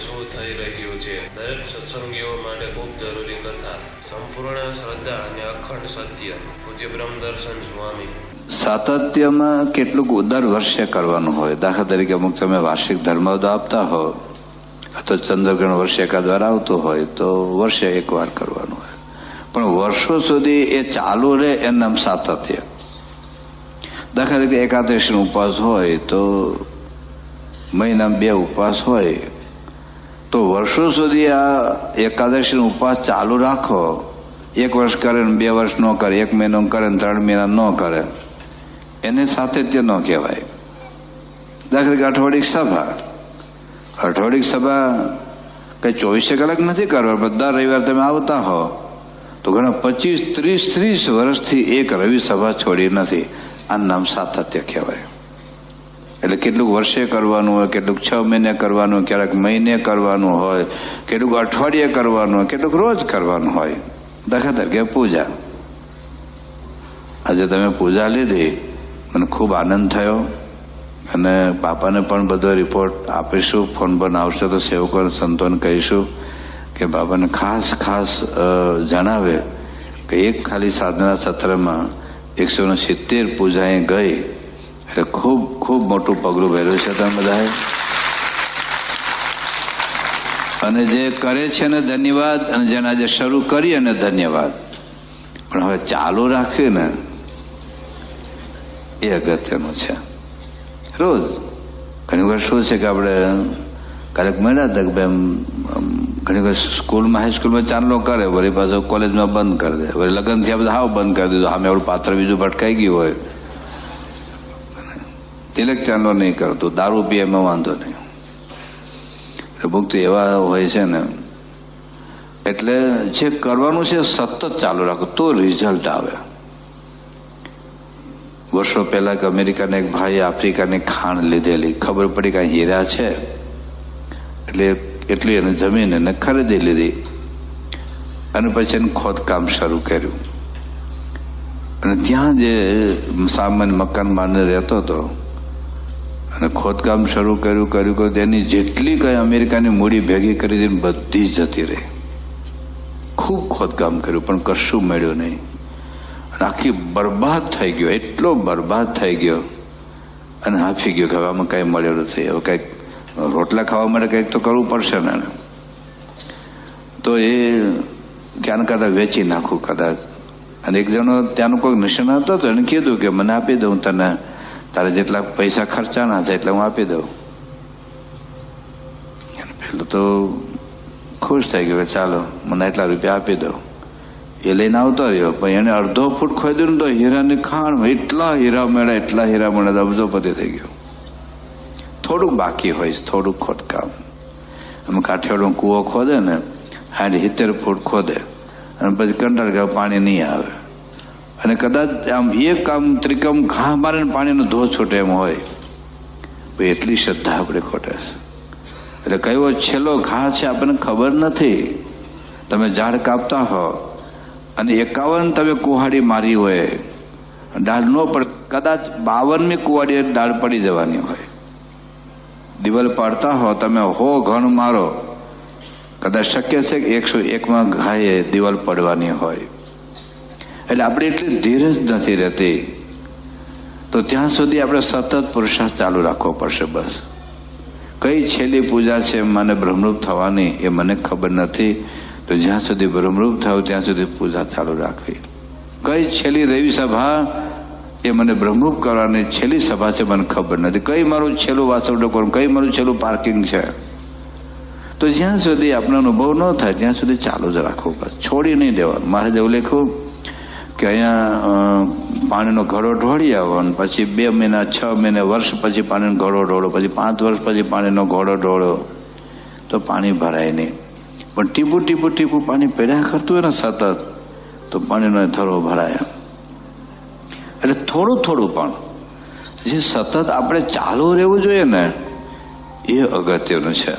શું થઈ રહ્યું છે? દરેક સત્સંગીઓ માટે ખૂબ જરૂરી કથા, સંપૂર્ણ શ્રદ્ધા અને અખંડ સત્ય. પૂજ્ય બ્રહ્મદર્શન સ્વામી. સાતત્યમાં કેટલુંક ઉદાર વર્ષે કરવાનું હોય. દાખલા તરીકે અમુક તમે વાર્ષિક ધર્માવધો આપતા હો તો ચંદ્રગ્રહણ વર્ષે એકાદ વાર આવતું હોય, તો વર્ષે એકવાર કરવાનું હોય. પણ વર્ષો સુધી એ ચાલુ રહે એમ નામ સાતત્ય. દાખલા તરીકે એકાદશીનો ઉપવાસ હોય તો મહિનામાં બે ઉપવાસ હોય તો વર્ષો સુધી આ એકાદશીનો ઉપવાસ ચાલુ રાખો. એક વર્ષ કરે ને બે વર્ષ ન કરે, એક મહિનો કરે ને ત્રણ મહિના ન કરે. એને સાતત્ય ન કહેવાય. દાખલા કે અઠવાડિક સભા. અઠવાડિક સભા કઈ ચોવીસે કલાક નથી કરવા બધા રવિવાર તમે આવતા હો. તો ઘણા પચીસ, ત્રીસ ત્રીસ વર્ષથી એક રવિ સભા છોડી નથી. આ નામ સાતત્ય કહેવાય. એટલે કેટલુંક વર્ષે કરવાનું હોય, કેટલુંક છ મહિને કરવાનું હોય, ક્યારેક મહિને કરવાનું હોય, કેટલુંક અઠવાડિયે કરવાનું હોય, કેટલુંક રોજ કરવાનું હોય. દાખલા તરીકે પૂજા? આજે તમે પૂજા લીધી, મને ખૂબ આનંદ થયો. અને પાપાને પણ બધો રિપોર્ટ આપીશું, ફોન પર આવશે તો સેવકો સંતોને કહીશું કે બાપાને ખાસ ખાસ જણાવે કે એક ખાલી સાધના સત્રમાં એકસો સિત્તેર પૂજાએ ગઈ. એટલે ખૂબ ખૂબ મોટું પગલું ભર્યું છે તમે બધાએ. અને જે કરે છે ને ધન્યવાદ, અને જેને આજે શરૂ કરી અને ધન્યવાદ. પણ હવે ચાલુ રાખ્યું ને, એ અગત્યનું છે. રોજ ઘણી વખત શું છે કે આપણે કાલેક મળ્યા હતા કે ઘણી વખત સ્કૂલમાં હાઈસ્કૂલમાં ચાંદલો કરે, વળી પાછો કોલેજમાં બંધ કરી દે. વળી લગ્ન થયા બધા હાવ બંધ કરી દીધું. સામે આપણું પાત્ર બીજું ભટકાઈ ગયું હોય. તિલક ચાંદલો નહીં કરતો, દારૂ પીએ એમાં વાંધો નહીં. ભક્તો એવા હોય છે ને, એટલે જે કરવાનું છે સતત ચાલુ રાખો, તો રિઝલ્ટ આવે. વર્ષો પહેલા કે અમેરિકાના એક ભાઈ આફ્રિકાની ખાણ લીધેલી. ખબર પડી કે હીરા છે? એટલે એટલી એને જમીન એને ખરીદી લીધી. અને પછી એને ખોદકામ શરૂ કર્યું. અને ત્યાં જે સામાન્ય મકાન માને રહેતો હતો અને ખોદકામ શરૂ કર્યું કર્યું કર્યું, તેની જેટલી કઈ અમેરિકાની મૂડી ભેગી કરી હતી બધી જતી રહી. ખૂબ ખોદકામ કર્યું, પણ કશું મળ્યું નહીં. અને આખી બરબાદ થઈ ગયો, એટલો બરબાદ થઈ ગયો અને હાફી ગયો કે હવે આમાં કાંઈ મળ્યું નથી. હવે કંઈક રોટલા ખાવા માટે કંઈક તો કરવું પડશે ને તો એ ક્યાં કદાચ વેચી નાખું કદાચ. અને એક જણો ત્યાંનો કોઈ નિષ્ણાત હતો એને કીધું કે મને આપી દઉં તને. તારે જેટલા પૈસા ખર્ચાના છે એટલે હું આપી દઉં. પેલું તો ખુશ થઈ ગયો ચાલો, મને એટલા રૂપિયા આપી દઉં. એ લઈને આવતો રહ્યો, પણ એને અડધો ફૂટ ખોદ્યું ને તો હીરાની ખાણ એટલા હીરા મળ્યા, એટલા હીરા મળ્યા અબજોપતિ થઈ ગયો. થોડુંક બાકી હોય, થોડુંક ખોદકામ. અમે કાઠિયાવાડમાં કૂવો ખોદે ને સાઠ સિત્તેર ફૂટ ખોદે, અને પછી કંટાળ પાણી નહીં આવે. અને કદાચ આમ એક આમ ત્રિકમ ઘા મારે પાણીનો ધો છૂટે એમ હોય. એટલી શ્રદ્ધા આપણે ખોટે છે. એટલે કયો છેલ્લો ઘા છે આપણને ખબર નથી. તમે ઝાડ કાપતા હો અને એકાવન તમે કુહાડી મારી હોય. ડાળ ન પડ, કદાચ બાવનમી કુહાડી ડાળ પડી જવાની હોય. દિવાલ પાડતા હો, તમે હો ઘણ મારો. કદાચ શક્ય છે કે એકસો એકમાં ઘાએ દિવાલ પડવાની હોય. એટલે આપણે એટલી ધીરજ નથી રહેતી. તો ત્યાં સુધી આપણે સતત પુરુષાર્થ ચાલુ રાખવો પડશે બસ. કઈ છેલ્લી પૂજા છે મને બ્રહ્મરૂપ થવાની એ મને ખબર નથી. તો જ્યાં સુધી બ્રહ્મરૂપ થયું ત્યાં સુધી પૂજા ચાલુ રાખવી. કઈ છેલ્લી રવિ સભા એ મને બ્રહ્મરૂપ કરવાની છેલ્લી સભા છે મને ખબર નથી. કઈ મારું છેલ્લું વાસવડો કરું કઈ મારું છેલ્લું પાર્કિંગ છે? તો જ્યાં સુધી આપણો અનુભવ ન થાય, ત્યાં સુધી ચાલુ જ રાખવું બસ. છોડી નહીં દેવાનું. મારે જેવું લખ્યું કે અહીંયા પાણીનો ઘડો ઢોળી આવો અને પછી બે મહિના, છ મહિને, વર્ષ પછી પાણીનો ઘડો ઢોળો પછી પાંચ વર્ષ પછી પાણીનો ઘોડો ઢોળો તો પાણી ભરાય નહીં. પણ ટીપું ટીપું ટીપું પાણી પહેર્યા કરતું હોય ને સતત, તો પાણીનો થરો ભરાય. એટલે થોડું થોડું પણ. જે સતત આપણે ચાલુ રહેવું જોઈએ ને, એ અગત્યનું છે.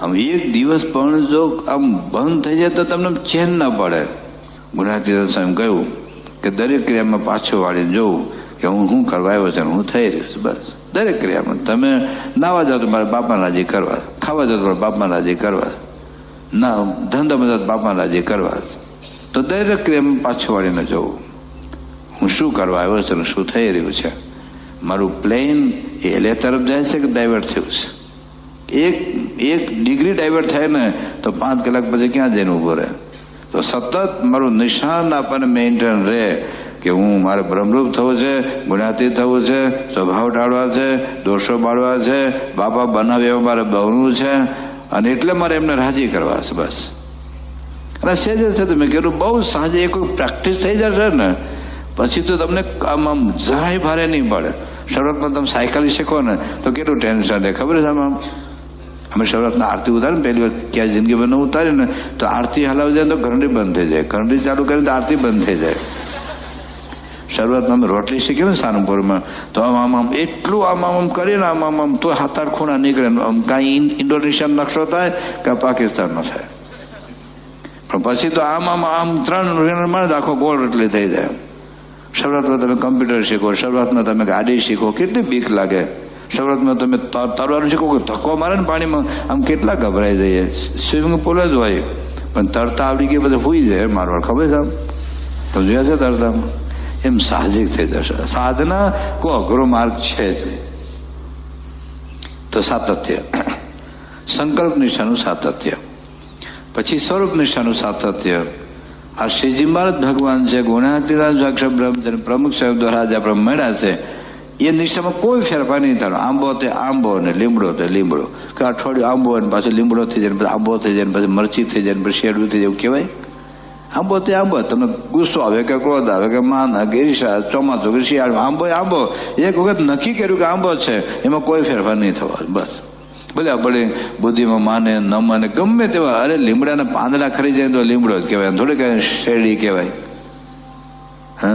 આમ એક દિવસ પણ જો આમ બંધ થઈ જાય તો તમને ચેન ના પડે. ગુજરાતી સ્વામી કહ્યું કે દરેક ક્રિયામાં પાછો વાળીને જોવું કે હું શું કરવા આવ્યો છે હું થઈ રહ્યો છું, બસ. દરેક ક્રિયામાં. તમે નાવા જાઓ તો મારા બાપા રાજી કરવા. ખાવા જાઓ તો મારા બાપાને રાજી કરવા. ના ધંધામાં જાઓ બાપા રાજી કરવા. તો દરેક ક્રિયામાં પાછો વાળીને જવું હું શું કરવા આવ્યો છું શું થઈ રહ્યું છે? મારું પ્લેન એલે તરફ જાય છે કે ડાયવર્ટ થયું છે? એક એક ડિગ્રી ડાયવર્ટ થાય ને તો પાંચ કલાક પછી ક્યાં જઈને ઊભો રહે? તો સતત મારું નિશાન આપણને મેન્ટેન રહે કે હું મારે બ્રહ્મરૂપ થવું છે ગુણાતી થવું છે, સ્વભાવ ટાળવા છે, દોષો બાળવા છે, બાપા બનાવે એવું મારે બહુનું છે. અને એટલે મારે એમને રાજી કરવા છે, બસ. અને સહેજ છે મેં કીધું, બહુ સાંજે એક પ્રેક્ટિસ થઈ જશે ને, પછી તો તમને આમ આમ જરાય ભારે નહીં પડે. શરૂઆતમાં તમે સાયકલ શીખો ને, તો કેટલું ટેન્શન રહે ખબર છે આમ આમ? અમે શરૂઆતમાં આરતી ઉતારે પહેલી વાર ક્યાં જિંદગી બંધ ઉતારે ને તો આરતી હલાવી જાય તો ઘરડી બંધ થઈ જાય. ઘરડી ચાલુ કરીને તો આરતી બંધ થઈ જાય. શરૂઆતમાં અમે રોટલી શીખી ને સાનપુરમાં તો આમ આમ આમ એટલું આમ આમ આમ કરીને આમ આમ આમ તો હાથ આઠ ખૂણા નીકળે આમ કાંઈ ઇન્ડોનેશિયન નકશો થાય કે પાકિસ્તાનનો થાય. પણ પછી તો આમ આમ આમ ત્રણ માણસ આખો ગોળ રોટલી થઈ જાય. શરૂઆતમાં તમે કમ્પ્યુટર શીખો, શરૂઆતમાં તમે ગાડી શીખો, કેટલી બીક લાગે. શરૂઆતમાં તમે તરવાનું શીખો કે ધક્કો મારે ને પાણીમાં, આમ કેટલા ગભરાઈ જઈએ. સ્વિમિંગ પુલ જ હોય. પણ તરતા આવડી ગયા બધા હોઈ જાય મારવા ખબર છે આમ? તમે જોયા છે તરતામાં? એમ સાહજિક થઈ જશે. સાધના કોઈ અઘરો માર્ગ છે જ તો સાતત્ય. સંકલ્પ નિશાનું સાતત્ય. પછી સ્વરૂપ નિશાનું સાતત્ય. આ શ્રીજી મહારાજ ભગવાન છે, ગુણાતીતાન અક્ષર બ્રહ્મચર્ય પ્રમુખ સાહેબ દ્વારા આજે આપણે મળ્યા છે. એ નિષ્ઠામાં કોઈ ફેરફાર નહીં થવાનો આંબો તે આંબો ને લીમડો તે લીમડો. કે અઠવાડિયું આંબો ને પાછું લીમડો થઈ જાય પછી આંબો થઈ જાય પછી મરચી થઈ જાય પછી શેરડું થઈ જાય કહેવાય? આંબો તે આંબો. તમને ગુસ્સો આવે કે ક્રોધ આવે કે માન કે ઈર્ષા ચોમાસું કે શિયાળ, આંબો આંબો. એક વખત નક્કી કર્યું કે આંબો છે, એમાં કોઈ ફેરફાર નહીં થવાનો બસ. ભલે આપણે બુદ્ધિમાં માને, ન માને, ગમે તેવા, અરે લીમડાના પાંદડા ખરી જાય તો લીમડો જ કહેવાય થોડી કઈ શેરડી કહેવાય.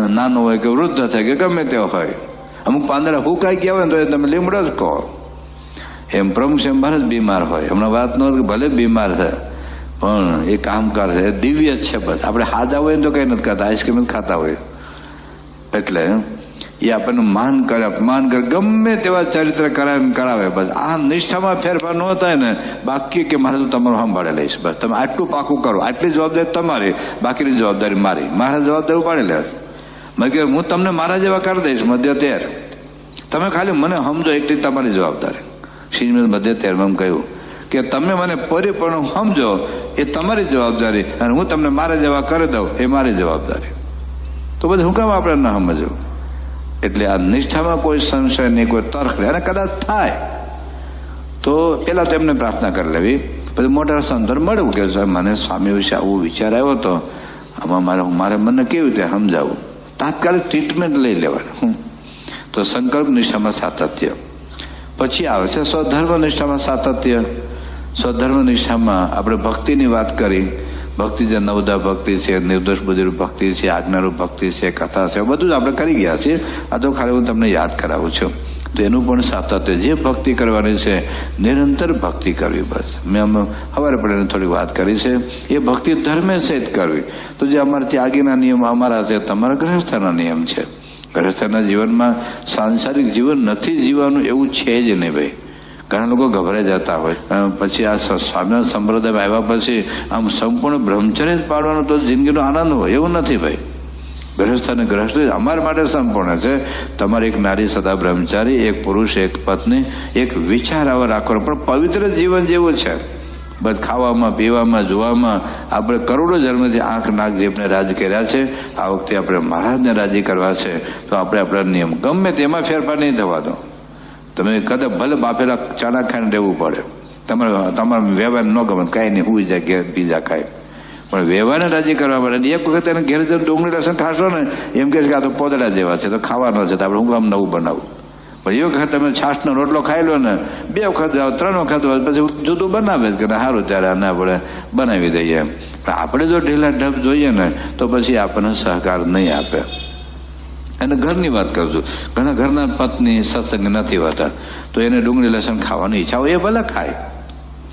નાનો હોય કે વૃદ્ધ થાય કે ગમે તેવો હોય. અમુક પાંદડા હુકાઈ ગયા હોય તો તમે લીમડો જ કહો. એમ પ્રમુખ છે જ બીમાર હોય. હમણાં વાત ન ભલે બીમાર છે પણ એ કામ કરશે એ દિવ્ય જ છે બસ. આપણે હાજા હોય ને તો કંઈ નથી ખાતા આઈસ્ક્રીમ ખાતા હોય. એટલે એ આપણને માન કરે, અપમાન કરે, ગમે તેવા ચરિત્ર કરાવે કરાવે બસ. આ નિષ્ઠામાં ફેરફાર ન થાય ને, બાકી કે મારે તમારું સંભાળે લઈશ. બસ, તમે આટલું પાકું કરો, આટલી જવાબદારી તમારી, બાકીની જવાબદારી મારી. મારા જવાબદારી ઉપાડી લે મેં કે હું તમને મારા જેવા કરી દઈશ, મધ્ય તેર. તમે ખાલી મને સમજો, એટલી તમારી જવાબદારી. શ્રીમદ મધ્ય તેરમાં કહ્યું કે તમે મને પરિપૂર્ણ સમજો, એ તમારી જવાબદારી અને હું તમને મારા જેવા કરી દઉં, એ મારી જવાબદારી. તો પછી હું કામ આપણે ના સમજવું? એટલે આ નિષ્ઠામાં કોઈ સંશય નહીં, કોઈ તર્ક નહીં. અને કદાચ થાય, તો પેલા તો એમને પ્રાર્થના કરી લેવી. પછી મોટા સંતર મળ્યું કે સાહેબ, મને સ્વામી વિશે આવો વિચાર આવ્યો હતો આમાં મારે મારે મને કેવી રીતે સમજાવવું? તાત્કાલિક ટ્રીટમેન્ટ લઈ લેવાની. હું તો સંકલ્પ નિષ્ઠામાં સાતત્ય. પછી આવે છે સ્વધર્મ નિષ્ઠામાં સાતત્ય. સ્વધર્મ નિષ્ઠામાં આપણે ભક્તિની વાત કરી. ભક્તિ જે નવદા ભક્તિ છે, નિર્દોષ બુદ્ધિરૂપ ભક્તિ છે, આજ્ઞારૂપ ભક્તિ છે, કથા છે, બધું જ આપણે કરી ગયા છીએ. આ તો ખાલી હું તમને યાદ કરાવું છું. તો એનું પણ સાતત્ય જે ભક્તિ કરવાની છે. નિરંતર ભક્તિ કરવી બસ. મેં અમે હવારે પણ થોડી વાત કરી છે. એ ભક્તિ ધર્મે સહિત કરવી. તો જે અમારા ત્યાગીના નિયમ અમારા છે, તમારા ગ્રહસ્થના નિયમ છે. ગ્રહસ્થના જીવનમાં સાંસારિક જીવન નથી જીવવાનું એવું છે જ નહીં ભાઈ. ઘણા લોકો ગભરાઈ જતા હોય. પછી આ સ્વામિનારાયણ સંપ્રદાય આવ્યા પછી આમ સંપૂર્ણ બ્રહ્મચર્ય જ પાડવાનો તો જિંદગીનો આનંદ હોય. એવું નથી ભાઈ. ગ્રહસ્થ અને ગ્રહસ્થ અમારા માટે સંપૂર્ણ છે. તમારે એક નારી, સદા બ્રહ્મચારી, એક પુરુષ, એક પત્ની, એક વિચાર આવો રાખવાનો પણ પવિત્ર જીવન જેવું છે. બસ ખાવામાં, પીવામાં, જોવામાં, આપણે કરોડો જન્મથી આંખ, નાક જીભને રાજ કર્યા છે. આ વખતે આપણે મહારાજને રાજી કરવા છે. તો આપણે આપણા નિયમ. ગમે તેમાં ફેરફાર નહીં થવાનો. તમે કદાચ ભલે બાફેલા ચાના ખાઈને રહેવું પડે. તમારે, તમારા વ્યવહાર ન ગમે કાંઈ નહીં. હું જાય બીજા ખાય પણ વ્યવહારને રાજી કરવા પડે એક વખત એને ઘેર જઈને ડુંગળી લસણ ખાશો ને, એમ કે છે કે આ તો પોદડા જેવા છે, તો ખાવાનો છે, તો આપણે હું આમ નવું બનાવું. પણ એ વખત તમે છાશનો રોટલો ખાઈ લો ને, બે વખત જાઓ, ત્રણ વખત પછી જુદું બનાવે જ કે સારું ત્યારે આને આપણે બનાવી દઈએ પણ આપણે જો ઢીલા ઢબ જોઈએ ને, તો પછી આપણને સહકાર નહીં આપે. અને ઘરની વાત કરું છું. ઘણા ઘરના પત્ની, સત્સંગ નથી હોતા. તો એને ડુંગળી લસણ ખાવાની ઈચ્છા હોય, એ ભલે ખાય.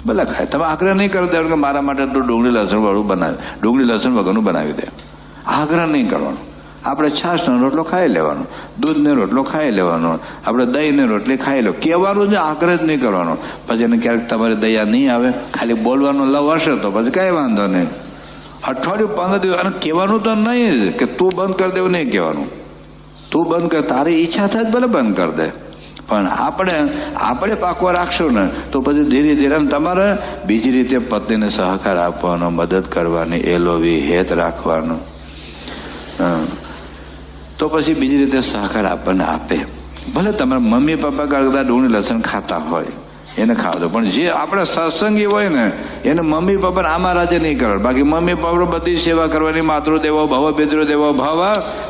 ભલે ખાય. તમે આગ્રહ નહીં કરો દેવાનું કે મારા માટે તો ડુંગળી લસણ વાળું બનાવે. ડુંગળી લસણ વગરનું બનાવી દે. આગ્રહ નહીં કરવાનો. આપણે છાશનો રોટલો ખાઈ લેવાનો. દૂધને રોટલો ખાઈ લેવાનો. આપણે દહીંને રોટલી ખાઈ લો. કહેવાનું જ આગ્રહ જ નહીં કરવાનો. પછી એને ક્યારેક તમારી દયા નહીં આવે. ખાલી બોલવાનો લવ હશે તો પછી કાંઈ વાંધો નહીં. અઠવાડિયું પંદર દિવસ અને કહેવાનું તો નહીં કે તું બંધ કરી દેવું નહીં કહેવાનું. તું બંધ કર. તારી ઈચ્છા થાય જ ભલે બંધ કરી દે. પણ આપણે આપણે પાકવા રાખશું ને, તો પછી ધીરે ધીરે તમારે બીજી રીતે પત્નીને સહકાર આપવાનો, મદદ કરવાની, એલોવી હેત રાખવાનું. તો પછી બીજી રીતે સહકાર આપણને આપે. ભલે તમારા મમ્મી પપ્પા કરતા ડુંગળી લસણ ખાતા હોય, એને ખાવા દો, પણ જે આપણે સત્સંગી હોય ને, એને મમ્મી પપ્પાને આમાં રાજે નહીં કરવા બાકી મમ્મી પપ્પા બધી સેવા કરવાની માતૃ દેવો ભવ પિતૃ દેવો ભાવ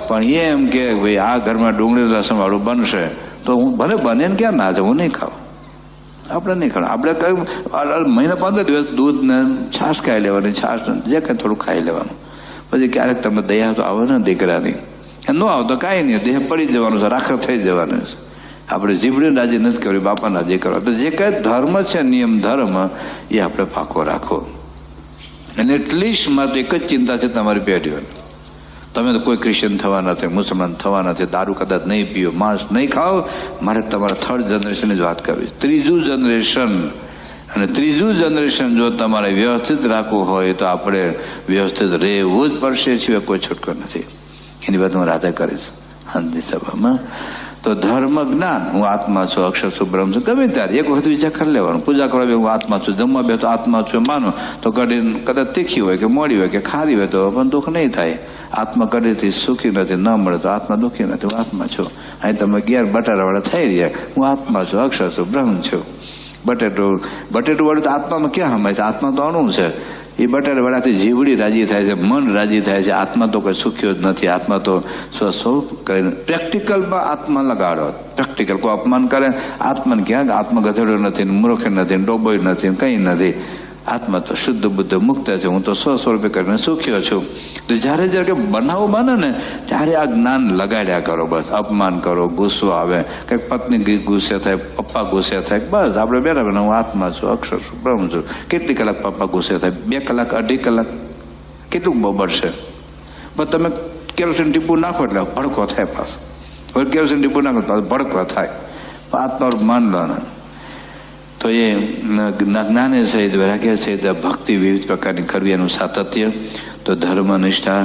પણ એ એમ કે ભાઈ આ ઘરમાં ડુંગળી લસણ વાળું બનશે. તો હું ભલે બને ને ક્યાં ના જાઉં નહીં ખાઉં. આપણે નહીં ખાવાનું. આપણે કઈ મહિના પંદર દિવસ દૂધ ને છાશ ખાઈ લેવાની, છાશ જે કંઈ થોડું ખાઈ લેવાનું. પછી ક્યારેક તમે દયા તો આવે ને દીકરાની. ન આવતો કાંઈ નહીં, દેહ પડી જવાનું છે રાખર થઈ જવાનું છે. આપણે જીભડીને રાજી નથી કરવી બાપાને રાજી કરવા. તો જે કાંઈ ધર્મ છે, નિયમ ધર્મ, એ આપણે પાકો રાખો. અને એટલીસ્ટમાં તો એક જ ચિંતા છે તમારી પેઢીઓની. તમે તો કોઈ ક્રિશ્ચિયન થવા નથી મુસલમાન થવા નથી દારૂ કદાચ નહીં પીઓ, માંસ નહીં ખાઓ, મારે તમારા થર્ડ જનરેશનની જ વાત કરવી ત્રીજું જનરેશન અને ત્રીજું જનરેશન જો તમારે વ્યવસ્થિત રાખવું હોય તો આપણે વ્યવસ્થિત રહેવું જ પડશે સિવાય કોઈ છૂટકો નથી. એની વાત હું રાધે કરીશ. શાંતિ સભામાં. તો ધર્મ જ્ઞાન, હું આત્મા છું, અક્ષર છું, બ્રહ્મ છું, ગમે ત્યારે. એક વખત વિચાર કરી લેવાનું. પૂજા કરવા હું આત્મા છું, જમવા બે તો આત્મા છું, માનો. તો કઢી કદાચ તીખી હોય કે મોડી હોય કે ખારી હોય તો પણ દુઃખ નહીં થાય. આત્મા કદીથી સુખી નથી, ન મળે તો આત્મા દુઃખી નથી. હું આત્મા છું. અહીં તમે ગેર બટારાવાળા થઈ રહ્યા. હું આત્મા છું, અક્ષર છું, બ્રહ્મ છું. બટેટું બટેટું તો આત્મામાં ક્યાં હમાય છે? આત્મા તો અણુ છે. એ બટાટાવાળાથી જીવડી રાજી થાય છે, મન રાજી થાય છે. આત્મા તો કોઈ સુખ્યો જ નથી. આત્મા તો સ્વસ્વરૂપ કરીને પ્રેક્ટિકલમાં આત્મા લગાડો. પ્રેક્ટિકલ કોઈ અપમાન કરે? આત્માને ક્યાંક આત્મા ગધેડો નથી, મૂર્ખ નથી, ડોબોય નથી, કંઈ નથી. આત્મા તો શુદ્ધ, બુદ્ધ, મુક્ત છે. હું તો સ્વ સ્વરૂપે કરીને સુખ્યો છું. તો જ્યારે જ્યારે બનાવો બને ને, ત્યારે આ જ્ઞાન લગાડ્યા કરો બસ. અપમાન કરો, ગુસ્સો આવે. કંઈક પત્ની ગુસ્સે થાય, પપ્પા ગુસ્સે થાય. બસ, આપણે બેઠા હું આત્મા છું, અક્ષર છું, બ્રહ્મ છું. કેટલી કલાક પપ્પા ગુસ્સે થાય? બે કલાક, અઢી કલાક? કેટલું બબડશે પણ તમે કેરોસીન ટીપું નાખો એટલે ભડકો થાય પાછો. હવે કેરોસીન ટીપું નાખો પાછો ભડકો થાય. આત્મા માન લો ને તો એ જ્ઞાને સહિત, વૈરાગ્ય સહિત ભક્તિ વિવિધ પ્રકારની કરવી એનું સાતત્ય, તો ધર્મ નિષ્ઠા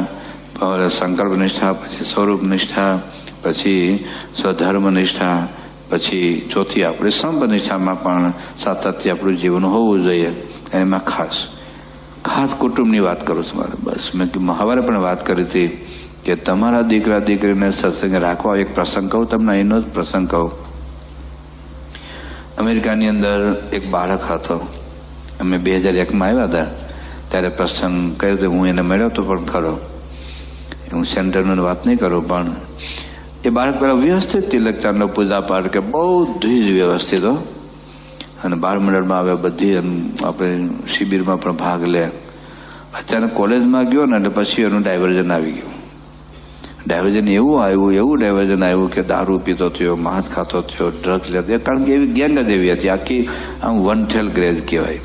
સંકલ્પ નિષ્ઠા, પછી સ્વરૂપ નિષ્ઠા, પછી સ્વધર્મ નિષ્ઠા, પછી ચોથી આપણે સંપ નિષ્ઠામાં પણ સાતત્ય આપણું જીવન હોવું જોઈએ. એમાં ખાસ ખાસ કુટુંબની વાત કરું છું મારે, બસ. મેં કીધું પણ વાત કરી હતી કે તમારા દીકરા દીકરીને સત્સંગ રાખવા એક પ્રસંગ કહું, તમને એનો જ પ્રસંગ કહું. અમેરિકાની અંદર એક બાળક હતો. અમે બે હજાર એકમાં આવ્યા હતા. ત્યારે પ્રસંગ કર્યો તો હું એને મળ્યો તો પણ ખરો. હું સેન્ટરની વાત નહીં કરું, પણ એ બાળક પહેલાં વ્યવસ્થિત તિલક ચાંદનો પૂજા પાઠ કે બહુ જ વ્યવસ્થિત હો. અને બાર મંડળમાં આવ્યા બધી આપણે શિબિરમાં પણ ભાગ લે. અચાનક કોલેજમાં ગયો ને એટલે પછી એનું ડાયવર્ઝન આવી ગયું. ડાયવર્ઝન એવું આવ્યું, એવું ડાયવર્ઝન આવ્યું કે દારૂ પીતો થયો માંસ ખાતો થયો ડ્રગ્સ લેતો કારણ કે એવી ગેંગ જ એવી હતી, આખી આમ વનઠેલ ગ્રેજ કહેવાય.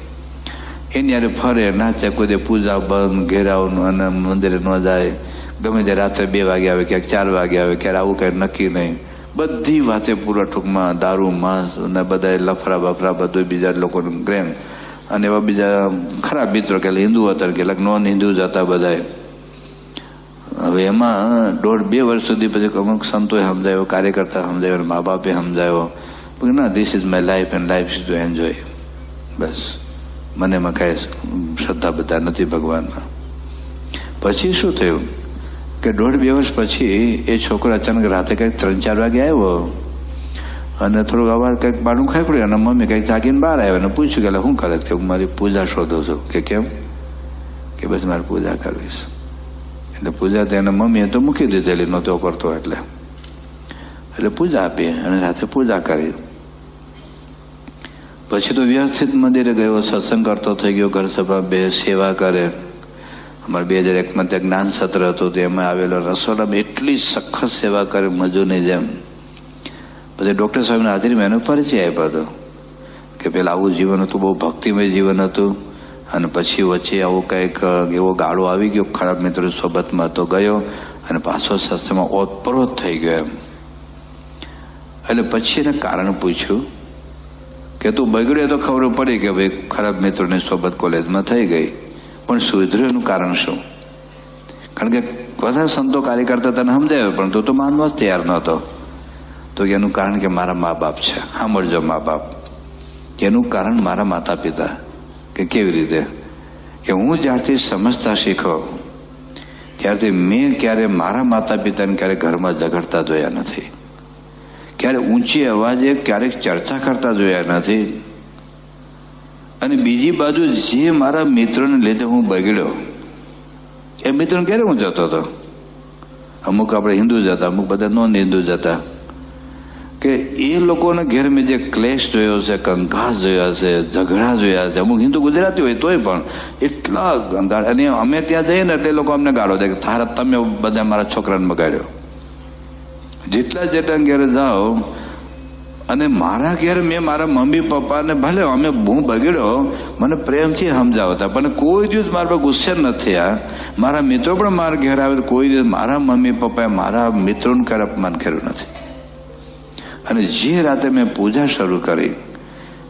એની યારે ફરે, નાચે, કોઈ દે પૂજા બંધ ઘેરાવનું અને મંદિરે ન જાય. ગમે તે રાત્રે બે વાગે આવે, ક્યાંક ચાર વાગે આવે ક્યારે આવું કંઈ નક્કી નહીં. બધી વાતે પૂરા ટૂંકમાં દારૂ, માંસ અને બધા લફરા બફરા બધું બીજા લોકોનું ગ્રેમ અને એવા બીજા ખરાબ મિત્રો કે હિન્દુ હતા કે નોન હિન્દુ જ હતા બધાય. હવે એમાં દોઢ બે વર્ષ સુધી પછી અમુક સંતોએ સમજાયો કાર્યકર્તા સમજાયો મા બાપે સમજાયો ના this is my life and life is to enjoy બસ. મને એમાં કાંઈ શ્રદ્ધા બધા નથી ભગવાનમાં. પછી શું થયું? કે દોઢ બે વર્ષ પછી એ છોકરો અચાનક રાતે કંઈક ત્રણ ચાર વાગે આવ્યો. અને થોડુંક અવાજ કંઈક બાનું ખાઈ અને મમ્મી કંઈક જાગીને બહાર આવ્યો અને પૂછ્યું કે શું કરે કે, હું મારી પૂજા શોધું છું. કે, કેમ? કે, બસ, મારે પૂજા કરવીશ. એટલે પૂજા તો મમ્મીએ તો મૂકી દીધેલી, નહોતો કરતો એટલે. એટલે પૂજા આપી અને રાતે પૂજા કરી પછી તો વ્યવસ્થિત મંદિરે ગયો, સત્સંગ કરતો થઈ ગયો, ઘર સભા બે, સેવા કરે. અમારે બે હજાર એકમાં ત્યાં જ્ઞાન સત્ર હતું તેમાં આવેલો રસોડા એટલી સખત સેવા કરે, મજૂરની જેમ. પછી ડૉક્ટર સાહેબના હાજરીમાં એનો પરિચય આપ્યો હતો કે પેલા આવું જીવન હતું, બહુ ભક્તિમય જીવન હતું. અને પછી વચ્ચે આવો કંઈક એવો ગાળો આવી ગયો, ખરાબ મિત્રો સોબતમાં તો ગયો અને પાછો સત્સંગમાં ઓતપ્રોત થઈ ગયો એમ. એટલે પછી એને કારણ પૂછ્યું કે તું બગડ્યો તો ખબર પડી કે ભાઈ ખરાબ મિત્રોની સોબત કોલેજમાં થઈ ગઈ. પણ સુધર્યું એનું કારણ શું? કારણ કે બધા સંતો કાર્ય કરતા તને સમજાવ્યો પણ તું તો માનવા જ તૈયાર નહોતો. તો એનું કારણ કે મારા મા બાપ છે. સાંભળજો મા બાપ. એનું કારણ મારા માતા પિતા કે કેવી રીતે? કે હું જ્યારથી સમજતા શીખો, ત્યારથી મેં ક્યારે મારા માતા પિતાને ક્યારે ઘરમાં ઝઘડતા જોયા નથી. ક્યારે ઊંચી અવાજે ક્યારેક ચર્ચા કરતા જોયા નથી. અને બીજી બાજુ જે મારા મિત્રોને લીધે હું બગડ્યો, એ મિત્રોને ક્યારે હું જતો હતો? અમુક આપણે હિન્દુ જતા અમુક બધા નોન હિન્દુ જતા કે એ લોકોને ઘેર મેં જે ક્લેશ જોયો છે, કંકાસ જોયા છે, ઝઘડા જોયા છે, અમુક હિન્દુ ગુજરાતી હોય તોય પણ એટલા અને અમે ત્યાં જઈએ ને એટલે લોકો અમને ગાળો દે કે તારા, તમે બધા મારા છોકરાને બગાડ્યો. જેટલા જેટલા ઘેર જાઓ, અને મારા ઘેર મેં મારા મમ્મી પપ્પાને ભલે અમે હું બગડ્યો, મને પ્રેમથી સમજાવતા, પણ કોઈ દિવસ મારા પર ગુસ્સે નથી થયા. મારા મિત્રો પણ મારા ઘેર આવે કોઈ દિવસ મારા મમ્મી પપ્પાએ મારા મિત્રોને ક્યારે અપમાન કર્યું નથી. અને જે રાતે મેં પૂજા શરૂ કરી,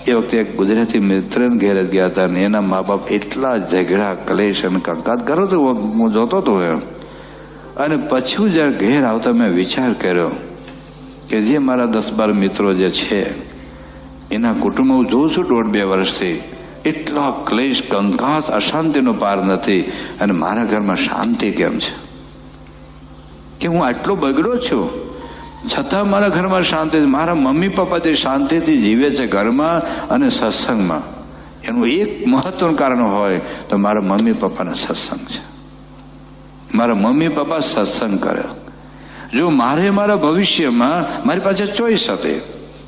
એ વખતે એક ગુજરાતી મિત્રને ઘેર જ ગયા હતા અને એના મા બાપ એટલા ઝઘડા, કલેશ અને કંકાત કરો તો હું જોતો હતો એમ અને પછી જ્યારે ઘેર આવતા મેં વિચાર કર્યો કે જે મારા દસ બાર મિત્રો જે છે, એના કુટુંબ હું જોઉં છું દોઢ બે વર્ષથી, એટલા ક્લેશ, કંકાસ, અશાંતિનો પાર નથી અને મારા ઘરમાં શાંતિ કેમ છે? કે હું આટલો બગડો છું? છતાં મારા ઘરમાં શાંતિ મારા મમ્મી પપ્પા જે શાંતિથી જીવે છે ઘરમાં અને સત્સંગમાં, એનું એક મહત્વનું કારણ હોય તો મારા મમ્મી પપ્પાનો સત્સંગ છે. મારા મમ્મી પપ્પા સત્સંગ કરે. જો મારે મારા ભવિષ્યમાં મારી પાસે ચોઈસ હતી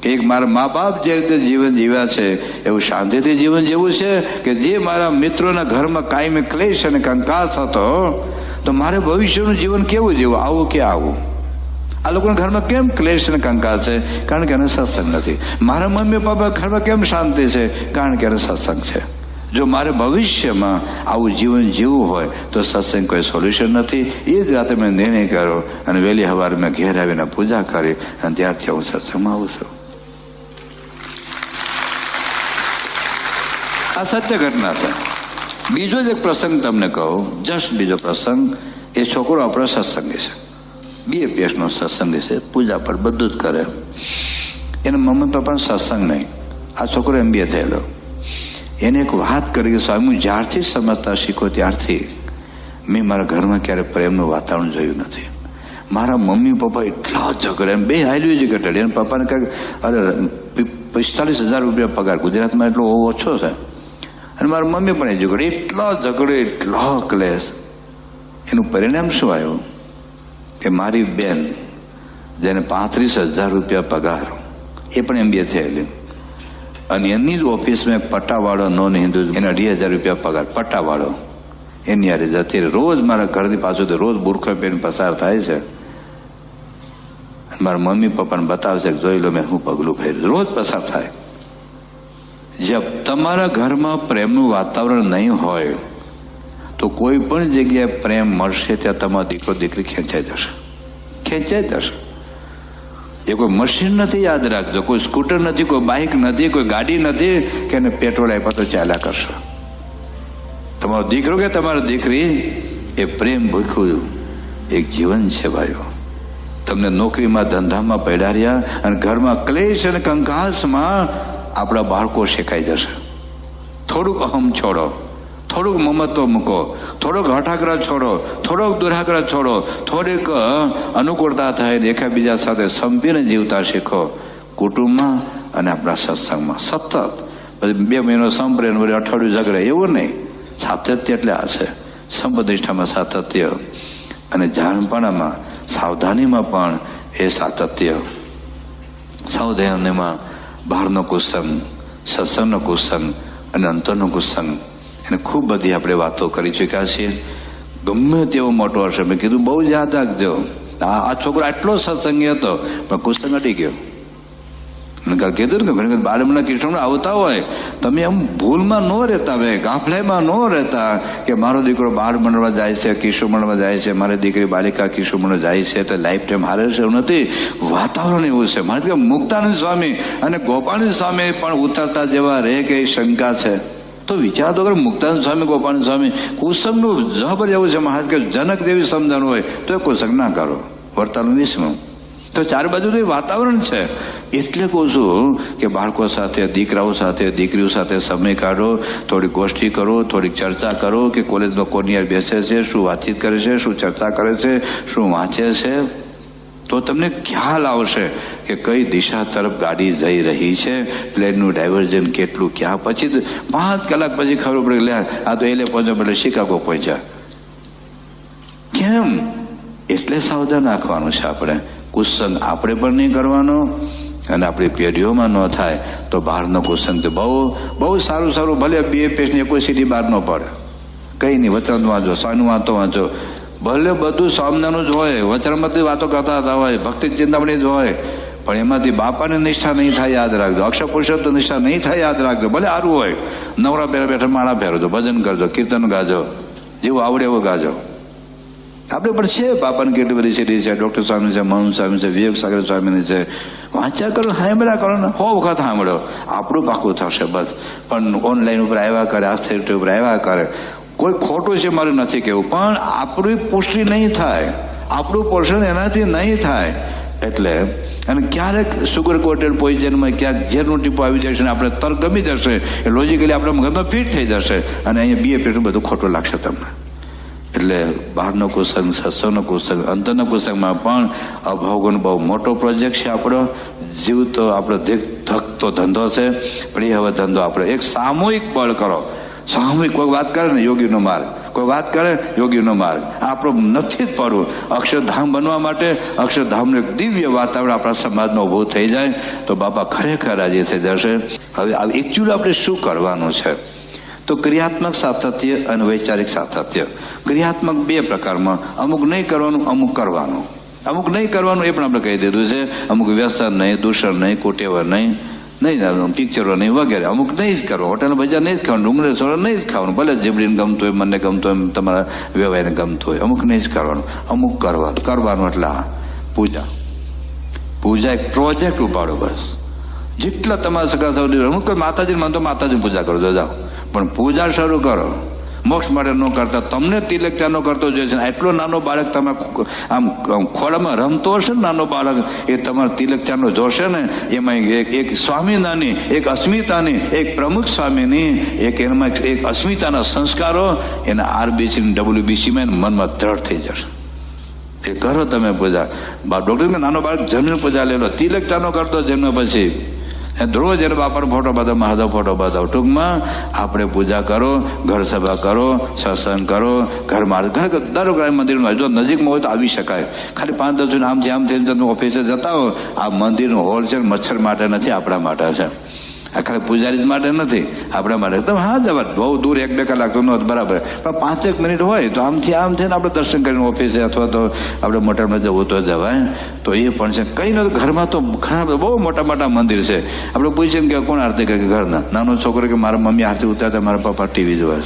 એક મારા મા બાપ જે રીતે જીવન જીવ્યા છે, એવું શાંતિથી જીવન જેવું છે કે જે મારા મિત્રોના ઘરમાં કાયમી ક્લેશ અને કંકાસ હતો, તો મારે ભવિષ્યનું જીવન કેવું જીવવું? આવું કે આવું? આ લોકોના ઘરમાં કેમ ક્લેશ અને કંકાલ છે? કારણ કે એને સત્સંગ નથી. મારા મમ્મી પપ્પા ઘરમાં કેમ શાંતિ છે? કારણ કે એને સત્સંગ છે. જો મારે ભવિષ્યમાં આવું જીવન જીવવું હોય, તો સત્સંગ કોઈ સોલ્યુશન નથી. એ જ રાતે મેં નિર્ણય કર્યો અને વહેલી સવારે મેં ઘેર આવીને પૂજા કરી અને ત્યારથી હું સત્સંગમાં આવું છું. આ સત્ય ઘટના છે. બીજો જ એક પ્રસંગ તમને કહું. જસ્ટ બીજો પ્રસંગ. એ છોકરો આપણો સત્સંગી છે. બે પેશનો સત્સંગી છે, પૂજા પર બધું જ કરે. એના મમ્મી પપ્પાનો સત્સંગ નહીં. આ છોકરો એમ બે થયેલો. એને એક વાત કરી કે, સ્વામી, હું જ્યારથી સમજતા શીખો ત્યારથી મેં મારા ઘરમાં ક્યારે પ્રેમનું વાતાવરણ જોયું નથી. મારા મમ્મી પપ્પા એટલા ઝઘડે બે હાલ્યું જ ઘટાડી. અને પપ્પાને કહે અરે પિસ્તાલીસ હજાર રૂપિયા પગાર ગુજરાતમાં એટલો ઓછો છે. અને મારા મમ્મી પણ એ ઝઘડે, એટલા ઝઘડે, એટલા ક્લેશ. એનું પરિણામ શું આવ્યું? કે મારી બેન જેને પાંત્રીસ હજાર રૂપિયા પગાર, એ પણ એમબીએ થયેલી. અને એની જ ઓફિસમાં મેં પટ્ટાવાળો નોન હિન્દુ, એને અઢી હજાર રૂપિયા પગાર પટ્ટાવાળો એની યારે જતી રોજ મારા ઘરની પાછળથી રોજ બુરખો પહેરીને પસાર થાય છે. મારા મમ્મી પપ્પાને બતાવશે કે જોઈ લો મેં હું પગલું ભર્યું રોજ પસાર થાય. જબ તમારા ઘરમાં પ્રેમનું વાતાવરણ નહીં હોય તો કોઈ પણ જગ્યાએ પ્રેમ મળશે ત્યાં તમારો દીકરો દીકરી ખેંચાઈ જશે. ખેંચાઈ જશે. એ કોઈ મશીન નથી યાદ રાખજો. કોઈ સ્કૂટર નથી, કોઈ બાઇક નથી, કોઈ ગાડી નથી કે એને પેટ્રોલ આપ્યા તો ચાલ્યા કરશો. તમારો દીકરો કે તમારી દીકરી, એ પ્રેમ ભૂખ્યું. એક જીવન છે ભાઈઓ. તમને નોકરીમાં ધંધામાં પડાર્યા અને ઘરમાં ક્લેશ અને કંકાસમાં આપણા બાળકો શેખાઈ જશે. થોડુંક અહમ છોડો. થોડુંક મમત્વ મૂકો. થોડોક હઠાગ્રહ છોડો. થોડોક દુરાગ્રહ છોડો. થોડીક અનુકૂળતા થાય એકબીજા સાથે સંપીને જીવતા શીખો. કુટુંબમાં અને આપણા સત્સંગમાં. સતત. પછી બે મહિનો સંપરે વળી અઠવાડિયું ઝઘડે. એવું નહીં. સાતત્ય એટલે આ છે. સંપદિષ્ઠામાં સાતત્ય. અને જાણપણામાં, સાવધાનીમાં પણ એ સાતત્ય. સાવધાનીમાં બહારનો કુસંગ, સત્સંગનો કુસંગ અને અંતરનો કુસંગ એને ખૂબ બધી આપણે વાતો કરી ચૂક્યા છીએ. ગમે તેવો મોટો હશે. મેં કીધું, બહુ યાદ રાખજો. આ આ છોકરો આટલો સત્સંગી હતો, પણ કુસંગ અટી ગયો. મેં કાલ કીધું ને ઘણી વખત બાળમણા કિશોર આવતા હોય, તમે એમ ભૂલમાં ન રહેતા હવે ગાફલાઈમાં ન રહેતા કે મારો દીકરો બાળ મંડળમાં જાય છે, કિશોર મંડળમાં જાય છે, મારી દીકરી બાલિકા કિશોર મંડળ જાય છે એટલે લાઈફ ટાઈમ હારે છે એવું નથી. વાતાવરણ એવું છે. મારે કે મુક્તાનંદ સ્વામી અને ગોપાલનંદ સ્વામી પણ ઉતરતા જેવા રહે કે શંકા છે. તો વિચાર તો કરો, મુક્તાન સ્વામી, ગોપાલ સ્વામી કુસંગનું જબર જવું છે, મહારાજ કે જનક જેવી સમજણ હોય, તો એ કુસંગ ના કરો. વર્તાનું વિષ્ણુ. તો ચાર બાજુ તો વાતાવરણ છે. એટલે કહું છું કે બાળકો સાથે, દીકરાઓ સાથે, દીકરીઓ સાથે સમય કાઢો થોડી ગોષ્ઠી કરો, થોડીક ચર્ચા કરો કે કોલેજમાં કોની બેસે છે, શું વાતચીત કરે છે, શું ચર્ચા કરે છે, શું વાંચે છે. તો તમને ખ્યાલ આવશે કે કઈ દિશા તરફ ગાડી જઈ રહી છે, પ્લેનનું ડાયવર્ઝન કેટલું, ક્યાં? પછી પાંચ કલાક પછી ખબર પડે લે, આ તો એલે પહોંચ્યો એટલે શિકાગો પહોંચ્યા. કેમ? એટલે સાવધાન રાખવાનું છે આપણે. કુસંગ આપણે પણ નહીં કરવાનો અને આપણી પેઢીઓમાં ન થાય તો બહારનો કુસંગ તો બહુ બહુ સારું સારું ભલે બે પેજની કોઈ સીટી બહાર ન પડે. કંઈ નહીં, વતન વાંચો, સાનું વાંચો વાંચો. ભલે બધું સામનાનું જ હોય, વચનમાંથી વાતો કરતા હતા હોય ભક્તિ ચિંતામણી જ હોય, પણ એમાંથી બાપાની નિષ્ઠા નહીં થાય યાદ રાખજો. અક્ષર પુરુષોત્ત નિષ્ઠા નહીં થાય યાદ રાખજો. ભલે સારું હોય, નવરા પહેરા બેઠા માળા ફેરવજો ભજન કરજો, કીર્તન ગાજો, જેવું આવડે એવું ગાજો. આપણે પણ છે બાપાની કેટલી બધી સીડી છે, ડોક્ટર સ્વામી છે મહન સ્વામી છે વિવેક સાગર સ્વામીની છે. વાંચ્યા કરો, સાંભળ્યા કરો ને, હો વખત સાંભળો. આપણું પાકું થશે બસ. પણ ઓનલાઈન ઉપર આવ્યા કરે આસ્થિર ઉપર આવ્યા કરે. કોઈ ખોટું છે મારું નથી કેવું પણ આપણી પુષ્ટિ નહીં થાય, આપણું પોષણ એનાથી નહીં થાય. એટલે, અને ક્યારેક સુગર કોટેડ પોઈઝનમાં ક્યાંક ઝેરનું ટીપું આવી જશે ને આપણે તર ગમી જશે, એ લોજિકલી આપણા મગજમાં ફિટ થઈ જશે, અને અહીંયા બીએ પેટનું બધું ખોટું લાગશે તમને. એટલે બહારનો કુસંગ, સત્સંગનો કુસંગ, અંતરનો કુસંગમાં પણ અભોગન બહુ મોટો પ્રોજેક્ટ છે આપણો. જીવ તો આપણો ધીક ધકતો ધંધો છે, પણ એ હવે ધંધો આપણે એક સામૂહિક બળ કરો. સામૂહિક કોઈ વાત કરે ને, યોગીનો માર્ગ. કોઈ વાત કરે, યોગીનો માર્ગ. આપણો નથી જ પડવું. અક્ષરધામ બનવા માટે અક્ષરધામનું એક દિવ્ય વાતાવરણ આપણા સમાજમાં ઊભું થઈ જાય, તો બાપા ખરેખર રાજી થઈ જશે. હવે એકચ્યુઅલી આપણે શું કરવાનું છે? તો ક્રિયાત્મક સાતત્ય અને વૈચારિક સાતત્ય. ક્રિયાત્મક બે પ્રકારમાં. અમુક નહીં કરવાનું, અમુક કરવાનું. અમુક નહીં કરવાનું એ પણ આપણે કહી દીધું છે. અમુક વ્યસન નહીં, દૂષણ નહીં, કોટેવર નહીં. નહીં પિક્ચરો નહીં વગેરે અમુક નહીં જ કરો. હોટેલ બજાર નહીં જ ખાવાનું ડુંગળી સોળ નહીં જ ખાવાનું. ભલે જીબડીને ગમતું હોય, મને ગમતું હોય તમારા વ્યવહારને ગમતું હોય. અમુક નહીં જ કરવાનું. અમુક કરવાનું કરવાનું એટલે આ પૂજા. પૂજા એક પ્રોજેક્ટ ઉપાડો બસ. જેટલા તમારા સગા સૌ હું કોઈ માતાજીને માનતો માતાજીની પૂજા કરો જાઓ. પણ પૂજા શરૂ કરો. મોક્ષ માટે ન કરતા. તમને તિલક ચાનો કરતો જોઈએ છે. એટલો નાનો બાળક તમે આમ ખોળામાં રમતો હશે ને નાનો બાળક, એ તમારા તિલક જોશે ને, એમાં એક એક સ્વામીનાની એક અસ્મિતાની, એક પ્રમુખ સ્વામીની, એક એમાં એક અસ્મિતાના સંસ્કારો, એના આરબીસી ડબલ્યુબીસીમાં મનમાં દ્રઢ થઈ જશે. એ કરો તમે પૂજા. ડોક્ટર નાનો બાળક જન્મ પૂજા લેલો તિલક ચાનો કરતો જન્મ પછી રોજ બાપાનો ફોટો બતાવો મહાદેવ ફોટો બતાવો ટૂંકમાં આપણે પૂજા કરો, ઘર સભા કરો, સત્સંગ કરો, ઘર માર ઘર દર વખતે મંદિરમાં જો નજીકમાં હોય તો આવી શકાય. ખાલી પાંચ દસ આમ આમ થઈને તમે ઓફિસે જતા હો, આ મંદિરનો હોલ છે મચ્છર માટે નથી, આપણા માટે છે. આ ખાલી પૂજારી માટે નથી, આપણા માટે. તમે હા, જવા બહુ દૂર એક બે કલાક તો નહોતું બરાબર. પણ પાંચેક મિનિટ હોય તો આમથી આમ થઈને આપણે દર્શન કરીને ઓફિસે અથવા તો આપણે મોટામાં જવું તો જવાય. તો એ પણ છે. કંઈ નથી ઘરમાં તો ઘણા બધા બહુ મોટા મોટા મંદિર છે. આપણે પૂછીએ કે કોણ આરતી કરે ઘરના? નાનો છોકરો કે મારા મમ્મી આરતી ઉતારતા, મારા પપ્પા ટીવી જોવા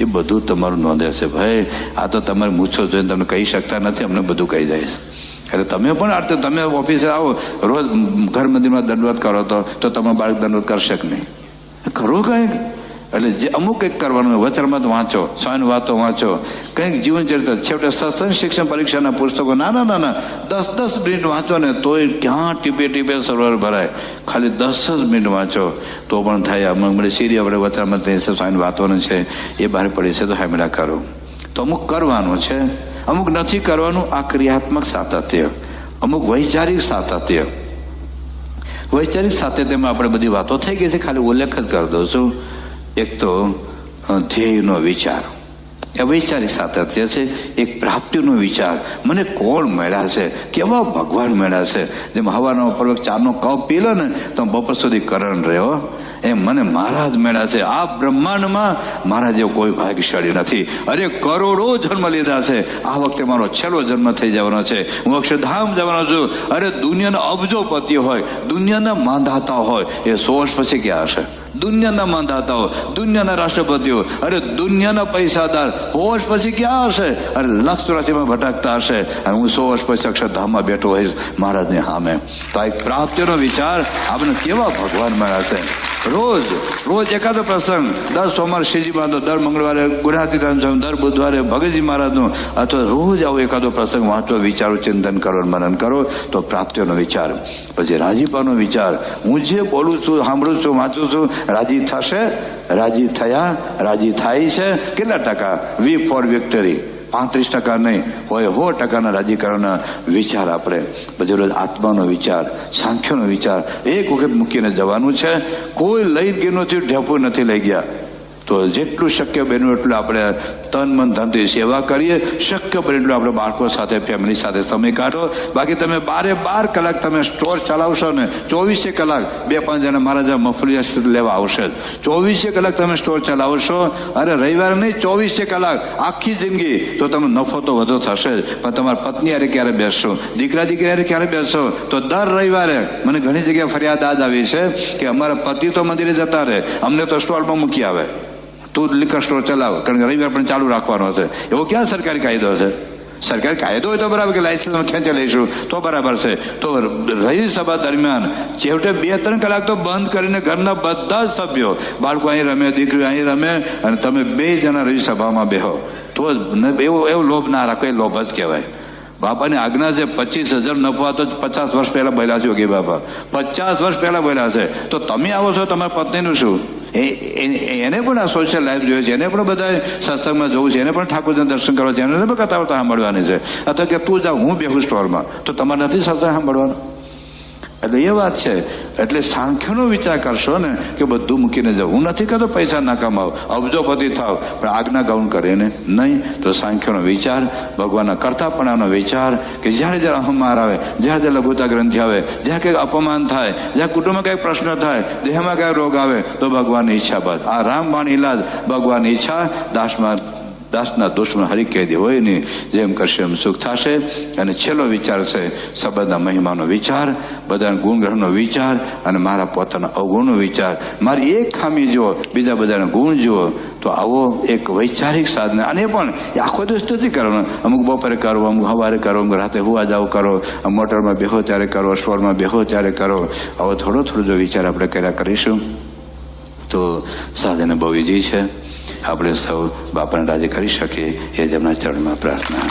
એ બધું તમારું નોંધે છે. ભાઈ, આ તો તમારે મૂછો જોઈને તમને કહી શકતા નથી, અમને બધું કહી જાય છે. એટલે તમે પણ આરતી તમે ઓફિસે આવો, રોજ ઘર મંદિરમાં દંડવત કરો તો તો તમે બાળક દંડવત કરશે કે નહીં? કરો કંઈક. એટલે જે અમુક કંઈક કરવાનું વચનમાં વાંચો સ્વામી વાતો વાંચો. કંઈક જીવન ચરિત્ર. છેવટે સત્સંગ શિક્ષણ પરીક્ષાના પુસ્તકો નાના નાના દસ દસ મિનિટ વાંચો ને તોય ક્યાં ટીપે ટીપે સરોવર ભરાય. ખાલી દસ જ મિનિટ વાંચો. તો પણ થાય મળે સીરી આપણે વચરામાં સ્વામી વાતોને છે. એ બહાર પડી છે તો હામેડા કરો. તો અમુક કરવાનું છે. અમુક નથી કરવાનું આ ક્રિયાત્મક સાતત્ય. અમુક વૈચારિક સાતત્ય. વૈચારિક સાતત્યમાં આપણે બધી વાતો થઈ ગઈ છે, ખાલી ઉલ્લેખ જ કરી દઉં છું. એક તો ધ્યેયનો વિચાર. એ વૈચારિક સાતત્ય છે, એક પ્રાપ્તિનો વિચાર. મને કોણ મળ્યા છે? કેવા ભગવાન મળ્યા છે? જેમ હવાનો પર્વત ચારનો કપ પીલો ને, તો બપોર સુધી કરણ રહ્યો. એમ મને મહારાજ મેળા છે. આ બ્રહ્માંડમાં મારા જેવો કોઈ ભાગ્યશાળી નથી. અરે કરોડો જન્મ લીધા છે. આ વખતે મારો છેલ્લો જન્મ થઈ જવાનો છે. હું અક્ષરધામ જવાનો છું. અરે દુનિયાના અબજો પતિ હોય, દુનિયાના માંધાતા હોય, એ સોર્સ પછી ક્યાં હશે? દુનિયાના માંધાતાઓ દુનિયાના રાષ્ટ્રપતિઓ, અરે દુનિયાના પૈસાદાર હોશ પછી ક્યાં હશે? અરે લક્ષ ચોરાસીમાં ભટકતા હશે. અને હું સો વર્ષ પછી અક્ષરધામમાં બેઠો હોઈશ મહારાજની સામે. તો આ એક પ્રાપ્તિનો વિચાર આપણે કેવા ભગવાન મળ્યા રોજ રોજ એકાદો પ્રસંગ, દર સોમવાર શ્રીજી મહારાજનો, દર મંગળવારે ગુણાતી દર બુધવારે ભગતજી મહારાજનો, અથવા રોજ આવો એકાદો પ્રસંગ વાંચો, વિચારો, ચિંતન કરો મનન કરો, તો પ્રાપ્તિઓનો વિચાર. પછી રાજીપાનો વિચાર, હું જે બોલું છું, સાંભળું છું, વાંચું છું રાજી થશે રાજી થયા રાજી થાય છે કેટલા ટકા વી ફોર વિક્ટરી પાંત્રીસ ટકા નહીં હોય સો ટકાના રાજી કરવાના વિચાર આપણે પછી રોજ આત્માનો વિચાર સાંખ્યોનો વિચાર એક વખત મૂકીને જવાનું છે કોઈ લઈ ગયું નથી ઢેપું નથી લઈ ગયા તો જેટલું શક્ય બન્યું એટલું આપણે તન મન ધનથી સેવા કરીએ. શક્ય બને એટલું આપણે બાળકો સાથે ફેમિલી સાથે સમય કાઢો. બાકી તમે બારે બાર કલાક તમે સ્ટોર ચલાવશો ને, ચોવીસે કલાક બે પાંચ જણા મારા જ્યાં મફલી હોસ્પિટલ લેવા આવશે ચોવીસે કલાક તમે સ્ટોર ચલાવશો. અરે રવિવારે નહીં, ચોવીસે કલાક આખી જિંદગી તો તમે નફો તો વધુ થશે જ. પણ તમારા પત્ની હારે ક્યારે બેસશો? દીકરા દીકરી હારે ક્યારે બેસશો? તો દર રવિવારે મને ઘણી જગ્યાએ ફરિયાદ આજ આવી છે કે અમારા પતિ તો મંદિરે જતા રહે. અમને તો સ્ટોલમાં મૂકી આવે. તું લિકર સ્ટોર ચલાવ, કારણ કે રવિવાર પણ ચાલુ રાખવાનો છે એવો ક્યાં સરકારી કાયદો છે સરકારી કાયદો હોય તો બરાબર કે લાયસન્સ ખેંચી લઈશું, તો બરાબર છે. તો રવિ સભા દરમિયાન છેવટે બે ત્રણ કલાક તો બંધ કરીને ઘરના બધા જ સભ્યો, બાળકો અહીં રમે, દીકરીઓ અહીં રમે, અને તમે બે જણા રવિ સભામાં બેહો. તો એવો એવો લોભ ના રાખો, એ લોભ જ કહેવાય. બાપાની આજ્ઞા છે, પચીસ હજાર નફવા તો પચાસ વર્ષ પહેલા બોલ્યા છે, યોગી બાપા. પચાસ વર્ષ પહેલા બોલ્યા છે. તો તમે આવો છો, તમારા પત્નીનું શું? એને પણ આ સોશિયલ લાઈફ જોઈએ છે. એને પણ બધા સત્સંગમાં જવું છે. એને પણ ઠાકોરજીના દર્શન કરવા છે. એને પણ કથા વાર્તા સાંભળવાની છે. અથવા કે તું જા, હું બેહું સ્ટોરમાં તો તમારે નથી સત્સંગ સાંભળવાનો? એટલે એ વાત છે. એટલે સાંખ્યનો વિચાર કરશો ને કે બધું મૂકીને જાવ હું નથી કહેતો પૈસા ના કમાવ. અબજોપતિ થાવ. પણ આજ્ઞા ગૌણ કરીને નહીં, તો સાંખ્યનો વિચાર, ભગવાનના કરતાપણાનો વિચાર, કે જ્યારે જ્યારે અહંમાર આવે, જ્યારે જ્યારે લઘુતા ગ્રંથિ આવે, જ્યાં કંઈક અપમાન થાય, જ્યાં કુટુંબમાં કંઈક પ્રશ્ન થાય, દેહમાં કંઈક રોગ આવે, તો ભગવાનની ઈચ્છા બસ આ રામબાણ ઇલાજ ભગવાનની ઈચ્છા, દાસમાં દાસના દુશ્મન હરી કેદી હોય નહીં જેમ કરશે એમ સુખ થશે. અને છેલ્લો વિચાર છે સંબંધના મહિમાનો વિચાર, બધાના ગુણગ્રહનો વિચાર અને મારા પોતાના અવગુણનો વિચાર. મારી એક ખામી જુઓ, બીજા બધાના ગુણ જુઓ, તો આવો એક વૈચારિક સાધના. અને પણ આખો દિવસ નથી કરવાનો. અમુક બપોરે કરો, અમુક સવારે કરો, અમુક રાતે હુવા જાવ કરો મોટરમાં બેહો ત્યારે કરો, સ્ટોરમાં બેહો ત્યારે કરો. આવો થોડો થોડો જો વિચાર આપણે કર્યા કરીશું, તો સાધના બહુ ઈજી છે. આપણે સૌ બાપાને રાજી કરી શકીએ એ જ એમના ચરણમાં પ્રાર્થના.